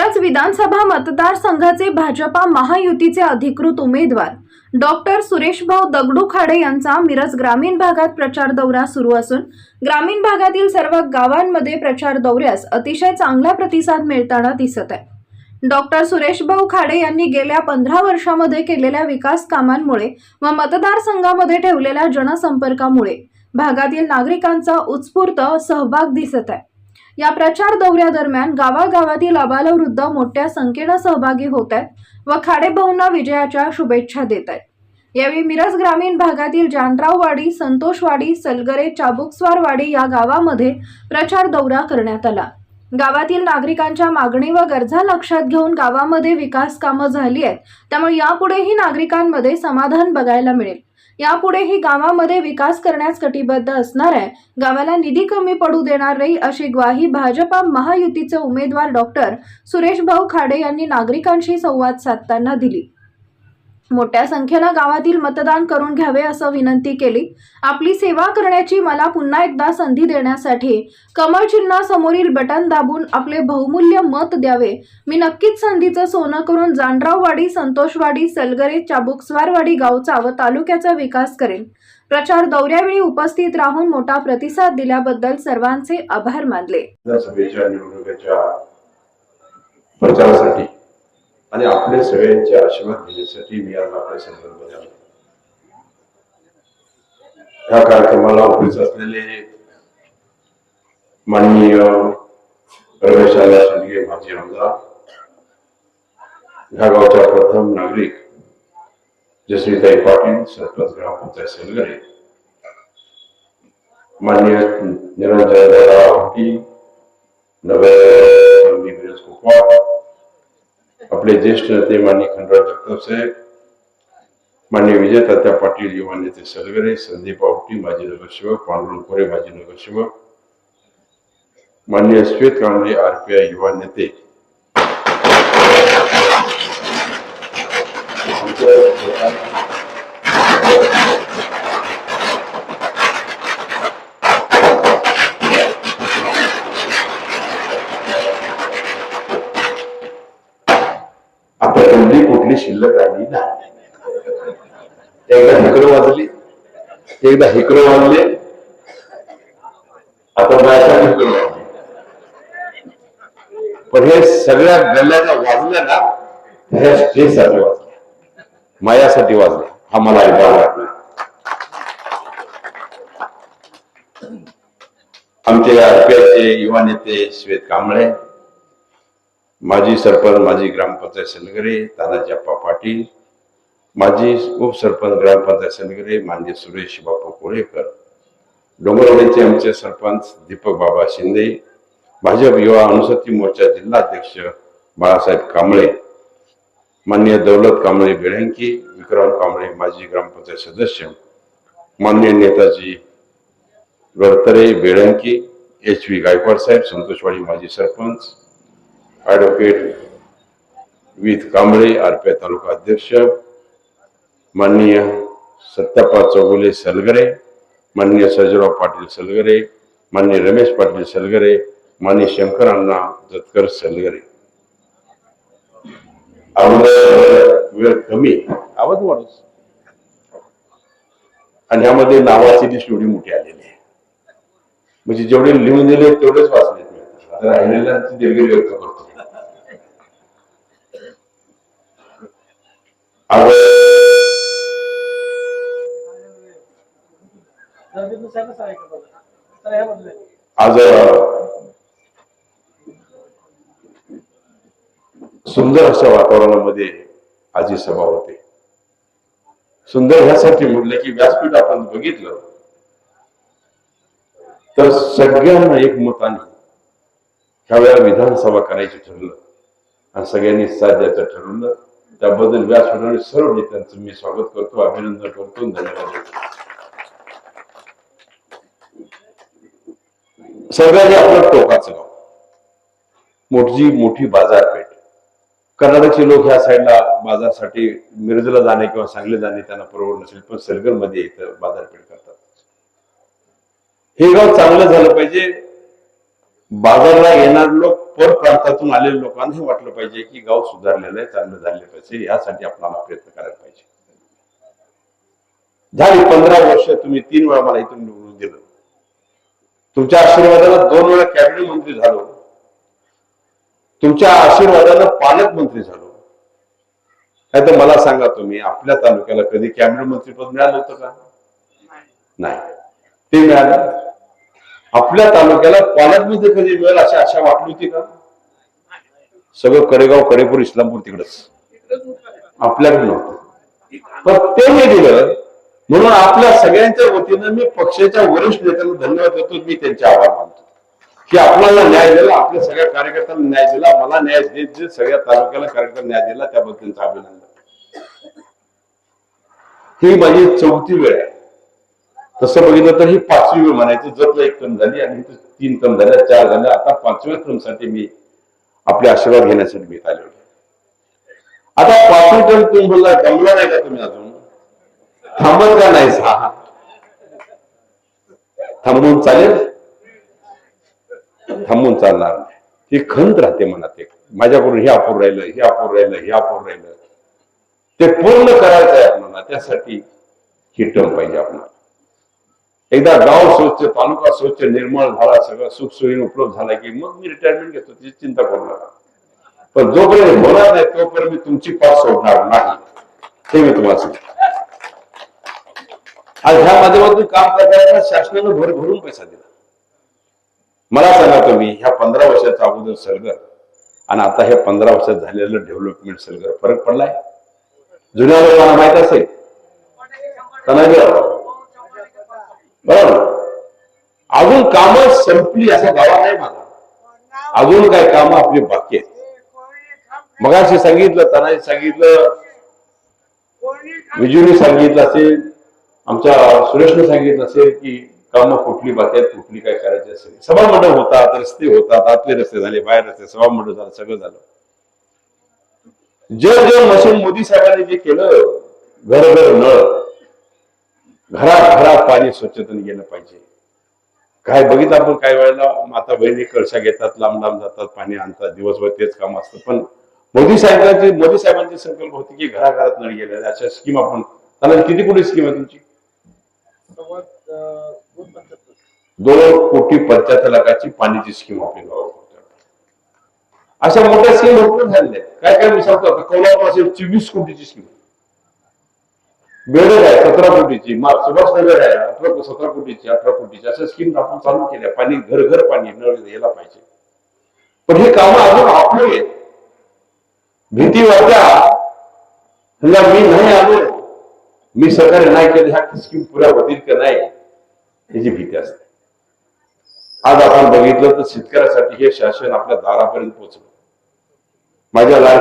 मिरज विधानसभा मतदारसंघाचे भाजपा महायुतीचे अधिकृत उमेदवार. डॉक्टर सुरेशभाऊ दगडू खाडे यांचा मिरज ग्रामीण भागात प्रचार दौरा सुरू असून ग्रामीण भागातील सर्व गावांमध्ये प्रचार दौऱ्यास अतिशय चांगला प्रतिसाद मिळताना दिसत आहे. डॉक्टर सुरेशभाऊ खाडे यांनी गेल्या पंधरा वर्षामध्ये केलेल्या विकास कामांमुळे व मतदारसंघामध्ये ठेवलेल्या जनसंपर्कामुळे भागातील नागरिकांचा उत्स्फूर्त सहभाग दिसत आहे. या प्रचार दौऱ्यादरम्यान गावागावातील अबालवृद्ध मोठ्या संख्येनं सहभागी होत आहेत व खाडेभाऊंना विजयाच्या शुभेच्छा देत आहेत. यावेळी मिरज ग्रामीण भागातील जानराववाडी संतोषवाडी सलगरे चाबुकस्वारवाडी या गावामध्ये प्रचार दौरा करण्यात आला. गावातील नागरिकांच्या मागणी व गरजा लक्षात घेऊन गावामध्ये विकास कामं झाली आहेत. त्यामुळे यापुढेही नागरिकांमध्ये समाधान बघायला मिळेल. यापुढेही गावामध्ये विकास करण्यास कटिबद्ध असणार आहे. गावाला निधी कमी पडू देणार नाही अशी ग्वाही भाजपा महायुतीचे उमेदवार डॉक्टर सुरेश भाऊ खाडे यांनी नागरिकांशी संवाद साधताना दिली. मोठ्या संख्येनं गावातील मतदान करून घ्यावे असं विनंती केली. आपली सेवा करण्याची मला पुन्हा एकदा संधी देण्यासाठी कमळ चिन्हासमोरील बटन दाबून आपले बहुमूल्य मत द्यावे. मी नक्कीच संधीचं सोनं करून जानराववाडी संतोषवाडी सलगरे चाबुकस्वारवाडी गावचा व तालुक्याचा विकास करेन. प्रचार दौऱ्यावेळी उपस्थित राहून मोठा प्रतिसाद दिल्याबद्दल सर्वांचे आभार मानले. प्रचारासाठी आणि आपले सगळ्यांचे आशीर्वाद घेण्यासाठी मी आज आपल्या संदर्भात आलो. ह्या कार्यक्रमाला उपस्थित असलेले माननीय रमेशाला शिंदे माजी आमदार ह्या गावच्या प्रथम नागरिक जसरीताई पाटील सरपंच ग्रामपंचायत सलगरे माननीय निरंजन दादा पाटील नगर ज्येष्ठ नेते मान्य खंडराव जगताप साहेब मान्य विजय तात्या पाटील युवा नेते सलगरे संदीप आवटी माजी नगरसेवक पांडुरंग कोरे माजी नगरसेवक मान्य श्वेत कांबळे आरपीआय युवा नेते आता कुठली शिल्लक राहिली नाही. एकदा हिकडं वाजली एकदा हिकडं वाजले. आता माझ्या हिकडं पण हे सगळ्या गल्ल्याला वाजल्या ना ह्या स्टेजसाठी वाजल्या मायासाठी वाजल्या हा मला ऐकायला वाटला आमचे आरपीआयचे युवा नेते श्वेत कांबळे माजी सरपंच माजी ग्रामपंचायत सलगरे तानाजीप्पा पाटील माजी उपसरपंच ग्रामपंचायत सलगरे माननीय सुरेश बापू कोळेकर डोंगरवाडीचे आमचे सरपंच दीपक बाबा शिंदे भाजप युवा अनुसूचित मोर्चा जिल्हाध्यक्ष बाळासाहेब कांबळे माननीय दौलत कांबळे बेळंकी विक्रम कांबळे माजी ग्रामपंचायत सदस्य माननीय नेताजी गडतरे बेळंकी एच व्ही गायकवाड साहेब संतोषवाडी माजी सरपंच ॲडव्होकेट विथ कांबळे आरपीआय तालुका अध्यक्ष माननीय सत्तापा चौगुले सलगरे माननीय सर्जराव पाटील सलगरे माननीय रमेश पाटील सलगरे माननीय शंकर अण्णा जतकर सलगरे वेळ कमी आवाज वाढच आणि यामध्ये नावाची लिस्ट एवढी मोठी आलेली आहे म्हणजे जेवढे लिहून दिले तेवढेच वाचले आता राहिलेल्यांची दीर्घ व्यक्त करतो आज आज सुंदर अशा वातावरणामध्ये आजी सभा होते. सुंदर ह्यासाठी म्हटलं की व्यासपीठ आपण बघितलं तर सगळ्यांना एक मताने वेळा विधानसभा करायची ठरलं आणि सगळ्यांनी साध्याचं ठरवलं. त्याबद्दल व्यासपीठाने सर्व नेत्यांचं मी स्वागत करतो अभिनंदन करतो धन्यवाद. देतो सगळ्यांनी आपलं टोकाचं गाव मोठी मोठी बाजारपेठ. कर्नाटकचे लोक ह्या साईडला बाजारसाठी मिरजला जाणे किंवा सांगली जाणे त्यांना परवड नसेल पण सरगरमध्ये इथं बाजारपेठ करतात. हे गाव चांगलं झालं पाहिजे बाजारला येणार लोक पर प्रांतातून आलेल्या लोकांना हे वाटलं पाहिजे की गाव सुधारलेलं आहे चांगलं झाले पाहिजे यासाठी आपल्याला प्रयत्न करायला पाहिजे. झाली पंधरा वर्ष तुम्ही तीन वेळा मला इथून निवडून दिलं. तुमच्या आशीर्वादाला दोन वेळा कॅबिनेट मंत्री झालो. तुमच्या आशीर्वादानं पालकमंत्री झालो. काय तर मला सांगा तुम्ही आपल्या तालुक्याला कधी कॅबिनेट मंत्रीपद मिळालं होतं का? नाही. ते मिळालं? आपल्या तालुक्याला पालकमंत्री कधी मिळेल अशी आशा वाटली होती का? सगळं कडेगाव कडेपूर इस्लामपूर तिकडच. आपल्याकडे नव्हतं. पण ते मी दिलं. म्हणून आपल्या सगळ्यांच्या वतीनं मी पक्षाच्या वरिष्ठ नेत्यांना धन्यवाद देतो. मी त्यांचे आभार मानतो. की आपल्याला न्याय दिला आपल्या सगळ्या कार्यकर्त्यांना न्याय दिला. मला न्याय देत जे सगळ्या तालुक्याला कार्यकर्ता न्याय दिला त्याबद्दल त्यांचं अभिनंदन. ही माझी चौथी वेळ आहे. तसं बघितलं तर ही पाचवी वेळ म्हणायची जर एक क्रम झाली आणि तीन क्रम झाल्या चार झाल्या आता पाचव्या क्रमसाठी मी आपले आशीर्वाद घेण्यासाठी मी आले होते आता पाचवी क्रम तुम्ही बोलला गमला नाही का तुम्ही अजून? थांबत का नाही? सहा थांबून चालेल? थांबून चालणार नाही. ती खंत राहते मनात एक. माझ्याकडून हे अपूर राहिलं हे अपूर राहिलं हे अपूर राहिलं. ते पूर्ण करायचं आहे आपल्याला. त्यासाठी ही टर्म पाहिजे आपल्याला. एकदा गाव स्वच्छ तालुका स्वच्छ निर्मळ झाला सगळं सुखसोयी उपलब्ध झाला की मग मी रिटायरमेंट घेतो त्याची चिंता करू नका. पण जोपर्यंत होणार नाही तोपर्यंत मी तुमची पास सोडणार नाही. ते मी तुम्हाला आज ह्या माध्यमातून काम करताना शासनानं भर भरून पैसा दिला. मला सांगा तुम्ही ह्या पंधरा वर्षाचा अगोदर सरगर आणि आता हे पंधरा वर्षात झालेलं डेव्हलपमेंट सरगर फरक पडलाय? जुन्या लोकांना माहीत असेल? तनाजी बरोबर? अजून काम संपली असा दावा नाही माझा. अजून काय काम आपली बाकी आहेत. मगाशी सांगितलं त्यांना सांगितलं विजूने सांगितलं असेल आमच्या सुरेशने सांगितलं असेल की कामं कुठली बाकी आहेत कुठली काय करायची असेल. सभामंडळ होतात रस्ते होतात आतले रस्ते झाले बाहेर रस्ते सभामंडळ झालं सगळं झालं. जे जे मशीन मोदी साहेबांनी जे केलं घर घर नळ घरात घरात पाणी स्वच्छतेने गेलं पाहिजे. काय बघितलं आपण काही वेळेला माता बहिणी कळशा घेतात लांब लांब जातात पाणी आणतात दिवसभर तेच काम असतं. पण मोदी साहेबांची मोदी साहेबांची संकल्प होती की घराघरात नळ गेले अशा स्कीम आपण त्याला किती कोटी स्कीम आहे तुमची? दोन कोटी पंच्याहत्तर लाखाची पाण्याची स्कीम आपली. अशा मोठ्या स्कीम भरपूर झालेल्या. काय काय मी सांगतो आता? कोल्हापूर असेल चोवीस कोटीची स्कीम बेडर सतरा कोटीची सुभाष नगर आहे अठरा सतरा कोटीची अठरा कोटीची अशा स्कीम आपण चालू केल्या. पाणी घर घर पाणी नळ यायला पाहिजे. पण हे काम अजून आपले आहेत. भीती वाटल्या समजा मी नाही आलो मी सरकार नाही केलं ह्या स्कीम पुऱ्या होतील का नाही याची भीती असते. आज आपण बघितलं तर शेतकऱ्यासाठी हे शासन आपल्या दारापर्यंत पोहोचलं. माझ्या